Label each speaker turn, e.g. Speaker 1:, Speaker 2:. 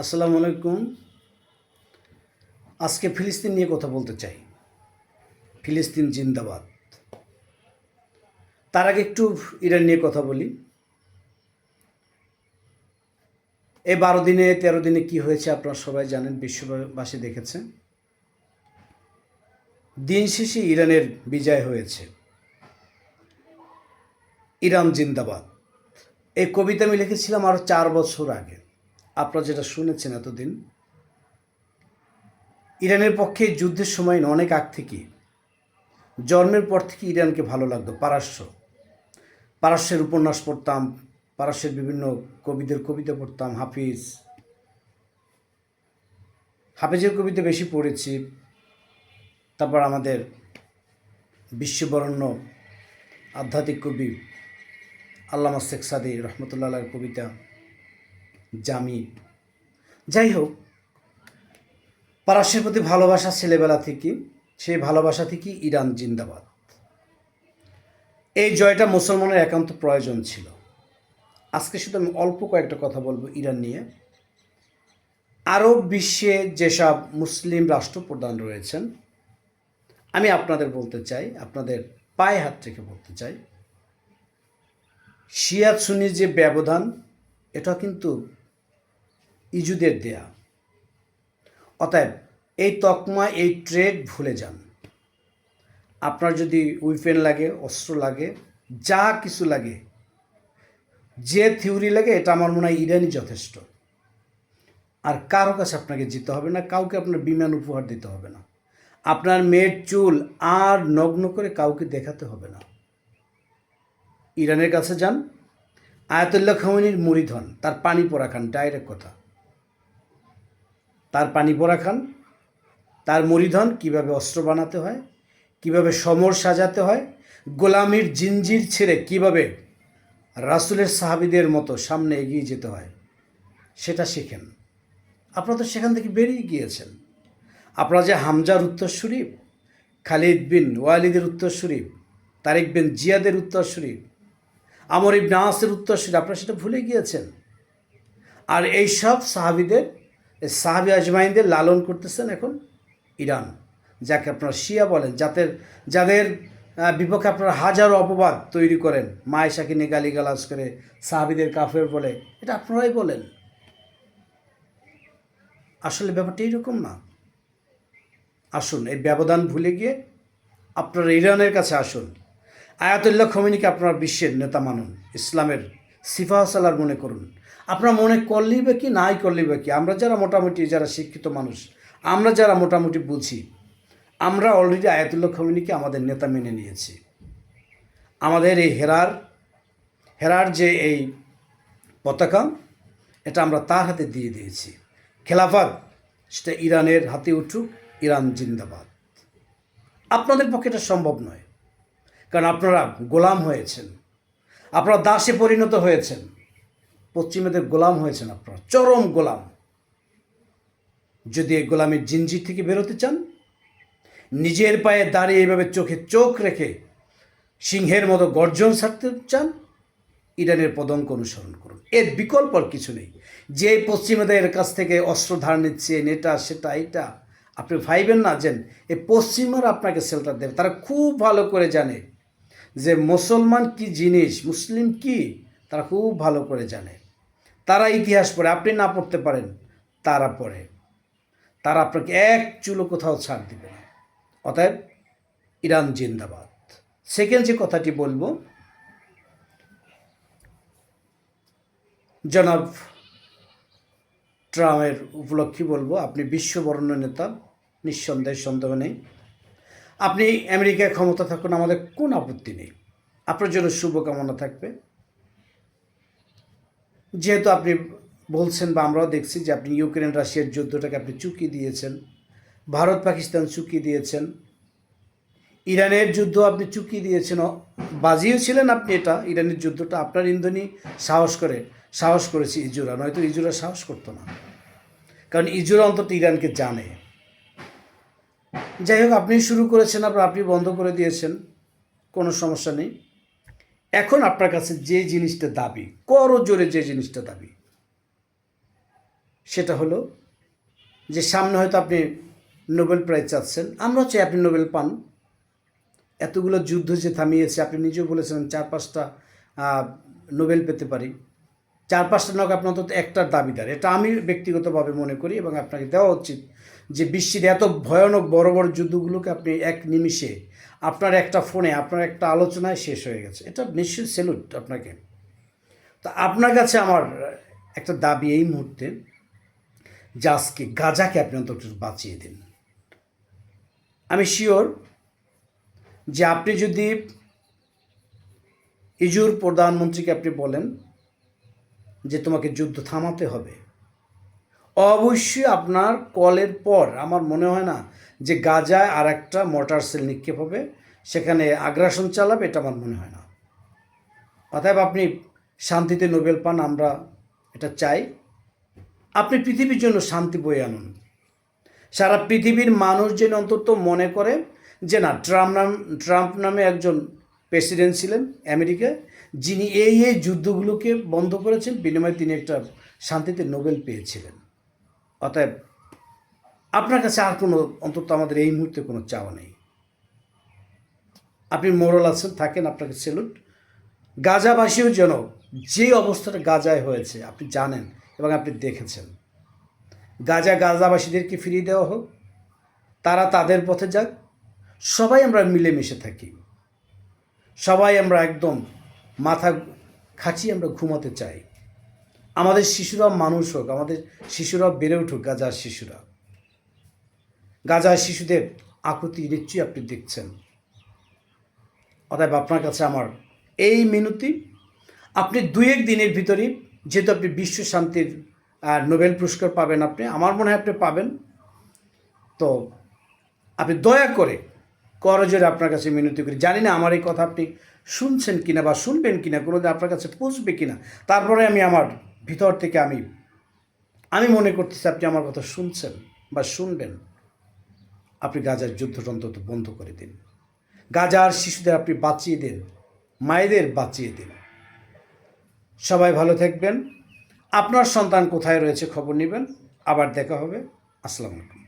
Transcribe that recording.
Speaker 1: আসসালামু আলাইকুম। আজকে ফিলিস্তিন নিয়ে কথা বলতে চাই। ফিলিস্তিন জিন্দাবাদ। তার আগে একটু ইরান নিয়ে কথা বলি। এই বারো দিনে, তেরো দিনে কি হয়েছে আপনারা সবাই জানেন, বিশ্ববাসী দেখেছে দিন শেষে ইরানের বিজয় হয়েছে। ইরান জিন্দাবাদ। এই কবিতা আমি লিখেছিলাম আরও চার বছর আগে। আপনারা যেটা শুনেছেন এতদিন, ইরানের পক্ষে যুদ্ধের সময় অনেক আগ থেকে, জন্মের পর থেকে ইরানকে ভালো লাগতো, পারস্য। পারস্যের উপন্যাস পড়তাম, পারস্যের বিভিন্ন কবিদের কবিতা পড়তাম, হাফিজ। হাফিজের কবিতা বেশি পড়েছি। তারপর আমাদের বিশ্ববরণ্য আধ্যাত্মিক কবি আল্লামা শেখ সাদি রহমতুল্লাহ কবিতা। জামি যাই হোক পারস্যের প্রতি ভালোবাসা ছেলেবেলা থেকে সেই ভালোবাসা থেকে ইরান জিন্দাবাদ। এই জয়টা মুসলমানের একান্ত প্রয়োজন ছিল। আজকে শুধু আমি অল্প কয়েকটা কথা বলব ইরান নিয়ে। আরব বিশ্বে যেসব মুসলিম রাষ্ট্রপ্রধান রয়েছেন, আমি আপনাদের বলতে চাই, আপনাদের পায়ে হাত থেকে বলতে চাই শিয়া সুন্নির যে ব্যবধান এটা কিন্তু ইজুদের দেয়া। অতএব এই তকমা, এই ট্রেড ভুলে যান। আপনার যদি উইপেন লাগে, অস্ত্র লাগে, যা কিছু লাগে, যে থিওরি লাগে, এটা আমার মনে হয় ইরানই যথেষ্ট। আর কারও কাছে আপনাকে যেতে হবে না, কাউকে আপনার বিমান উপহার দিতে হবে না। আপনার মেয়ের চুল আর নগ্ন করে কাউকে দেখাতে হবে না। ইরানের কাছে যান। আয়াতুল্লাহ খামিনীর মুড়িধন, তার পানি পরা খান ডাইরেক্ট কথা। তার পরা খান, তার মরিধন কীভাবে অস্ত্র বানাতে হয়, কীভাবে সমর সাজাতে হয়, গোলামির জিঞ্জির ছেড়ে কীভাবে রাসুলের সাহাবিদের মতো সামনে এগিয়ে যেতে হয়, সেটা শেখেন। আপনারা তো সেখান থেকে বেরিয়ে গিয়েছেন। আপনারা যে হামজার উত্তর উত্তরসূরি খালিদ বিন ওয়ালিদের উত্তর উত্তরসূরি তারেক বিন জিয়াদের উত্তরসূরি আমর ইবনে আসের উত্তরসূরি আপনারা সেটা ভুলে গিয়েছেন। আর এই সব সাহাবিদের সাহাবি আজমাইনদের লালন করতেছেন এখন ইরান, যাকে আপনারা শিয়া বলেন, যাদের যাদের বিপক্ষে আপনারা হাজারো অপবাদ তৈরি করেন, মায়েশাকে নিয়ে গালিগালাজ করে, সাহাবিদের কাফের বলে, এটা আপনারাই বলেন। আসলে ব্যাপারটা এইরকম না। আসুন, এই ব্যবধান ভুলে গিয়ে আপনারা ইরানের কাছে আসুন। আয়াতুল্লাহ খমিনীকে আপনারা বিশ্বের নেতা মানুন, ইসলামের সিফা সালার মনে করুন। আপনার মনে করলেই বা কি, নাই করলেই বা কি? আমরা যারা মোটামুটি, যারা শিক্ষিত মানুষ, আমরা যারা মোটামুটি বুঝি, আমরা অলরেডি আয়াতুল্লাহ খমিনীকে আমাদের নেতা মেনে নিয়েছি। আমাদের এই হেরার হেরার যে এই পতাকা, এটা আমরা তার হাতে দিয়ে দিয়েছি। খেলাফত, সেটা ইরানের হাতে উঠুক, ইরান জিন্দাবাদ। আপনাদের পক্ষে এটা সম্ভব নয়। কারণ আপনারা গোলাম হয়েছেন। আপনারা দাসে পরিণত হয়েছেন। পশ্চিমেদের গোলাম হয়েছেন আপনারা, চরম গোলাম। যদি এই গোলামের জিঞ্জির থেকে বেরোতে চান, নিজের পায়ে দাঁড়িয়ে এইভাবে চোখে চোখ রেখে সিংহের মতো গর্জন ছাড়তে চান, ইরানের পদঙ্ক অনুসরণ করুন। এর বিকল্প আর কিছু নেই। যে পশ্চিমাদের কাছ থেকে অস্ত্র ধার নিচ্ছেন এটা সেটা এটা আপনি ভাইবেন না যেন এই পশ্চিমারা আপনাকে শেল্টার দেবে। তারা খুব ভালো করে জানে যে মুসলমান কি জিনিস, মুসলিম কি, তারা খুব ভালো করে জানে। তারা ইতিহাস পড়ে, আপনি না পড়তে পারেন, তারা পড়ে। তারা আপনাকে এক চুলো কোথাও ছাড় দিবে না। অতএব ইরান জিন্দাবাদ। সেকেন্ড যে কথাটি বলব, জনাব ট্রামের উপলক্ষে বলব, আপনি বিশ্ববরণ্য নেতা, নিঃসন্দেহ সন্দেহ নেই। আপনি আমেরিকায় ক্ষমতা থাকুন, আমাদের কোন আপত্তি নেই। আপনার জন্য শুভকামনা থাকবে। যেহেতু আপনি বলছেন বা আমরাও দেখছি যে আপনি ইউক্রেন, রাশিয়ার যুদ্ধটাকে আপনি চুকি দিয়েছেন, ভারত, পাকিস্তান চুকি দিয়েছেন, ইরানের যুদ্ধ আপনি চুকি দিয়েছেন। বাজিয়েছিলেন আপনি এটা, ইরানের যুদ্ধটা। আপনার ইন্ধনই সাহস করে, সাহস করেছে ইজুরা, নয়তো ইজুরা সাহস করতো না। কারণ ইজুরা অন্তত ইরানকে জানে। যাই হোক আপনি শুরু করেছেন, আবার আপনি বন্ধ করে দিয়েছেন, কোনো সমস্যা নেই। এখন আপনার কাছে যে জিনিসটা দাবি, কর জোরে যে জিনিসটা দাবি। সেটা হলো যে সামনে হয়তো আপনি নোবেল প্রাইজ চাচ্ছেন আমরাও চাই আপনি নোবেল পান। এতগুলো যুদ্ধ যে থামিয়েছে, আপনি নিজেও বলেছিলেন চার পাঁচটা নোবেল পেতে পারি। চার পাঁচটা নক আপনার অন্তত একটার দাবিদার। এটা আমি ব্যক্তিগতভাবে মনে করি এবং আপনাকে দেওয়া উচিত যে বিশ্বের এত ভয়ানক বড় বড় যুদ্ধগুলোকে আপনি এক নিমিষে আপনার একটা ফোনে, আপনার একটা আলোচনায় শেষ হয়ে গেছে। এটা নিশ্চয়ই সেলুট আপনাকে। তো আপনার কাছে আমার একটা দাবি এই মুহূর্তে যে আজকে গাজাকে আপনি অন্তত বাঁচিয়ে দিন। আমি শিওর যে আপনি যদি ইজুর প্রধানমন্ত্রীকে আপনি বলেন যে তোমাকে যুদ্ধ থামাতে হবে। অবশ্যই আপনার কলের পর, আমার মনে হয় না যে গাজায় আর একটা মোটর সেল নিক্ষেপ হবে, সেখানে আগ্রাসন চালাবে, এটা আমার মনে হয় না। অতএব আপনি শান্তিতে নোবেল পান, আমরা এটা চাই। আপনি পৃথিবীর জন্য শান্তি বয়ে আনুন। সারা পৃথিবীর মানুষ যেন অন্তত মনে করে যে না, ট্রাম্প নাম, ট্রাম্প নামে একজন প্রেসিডেন্ট ছিলেন আমেরিকায়, যিনি এই এই যুদ্ধগুলোকে বন্ধ করেছেন, বিনিময়ে তিনি একটা শান্তিতে নোবেল পেয়েছিলেন। অতএব, আপনার কাছে আর কোনো, অন্তত আমাদের এই মুহূর্তে কোনো চাওয়া নেই। আপনি মোরাল আছেন, থাকেন, আপনাকে সেলুট। গাজাবাসীও যেন যে অবস্থাটা গাজায় হয়েছে, আপনি জানেন এবং আপনি দেখেছেন। গাজা গাজাবাসীদেরকে ফিরিয়ে দেওয়া হোক? তারা তাদের পথে যাক। সবাই আমরা মিলেমিশে থাকি। সবাই আমরা একদম মাথা খাঁচিয়ে আমরা ঘুমাতে চাই। আমাদের শিশুরা মানুষ হোক, আমাদের শিশুরা বেড়ে উঠুক, গাজার শিশুরা। গাজার শিশুদের আকৃতি নিশ্চয়ই আপনি দেখছেন। অতএব আপনার কাছে আমার এই মিনতি, আপনি দুই এক দিনের ভিতরেই যেহেতু আপনি বিশ্ব শান্তির নোবেল পুরস্কার পাবেন আপনি, আমার মনে হয় আপনি পাবেন। তো আপনি দয়া করে করজোরে আপনার কাছে মিনতি করি। জানি না আমার এই কথা আপনি শুনছেন কিনা বা শুনবেন কিনা কোনো দিন আপনার কাছে পৌঁছবে কিনা। তারপরে আমি আমার ভিতর থেকে আমি আমি মনে করতেছি আপনি আমার কথা শুনছেন বা শুনবেন। আপনি গাজার যুদ্ধটা অন্তত বন্ধ করে দিন। গাজার শিশুদের আপনি বাঁচিয়ে দিন, মায়েদের বাঁচিয়ে দিন। সবাই ভালো থাকবেন। আপনার সন্তান কোথায় রয়েছে খবর নেবেন। আবার দেখা হবে। আসসালামু আলাইকুম।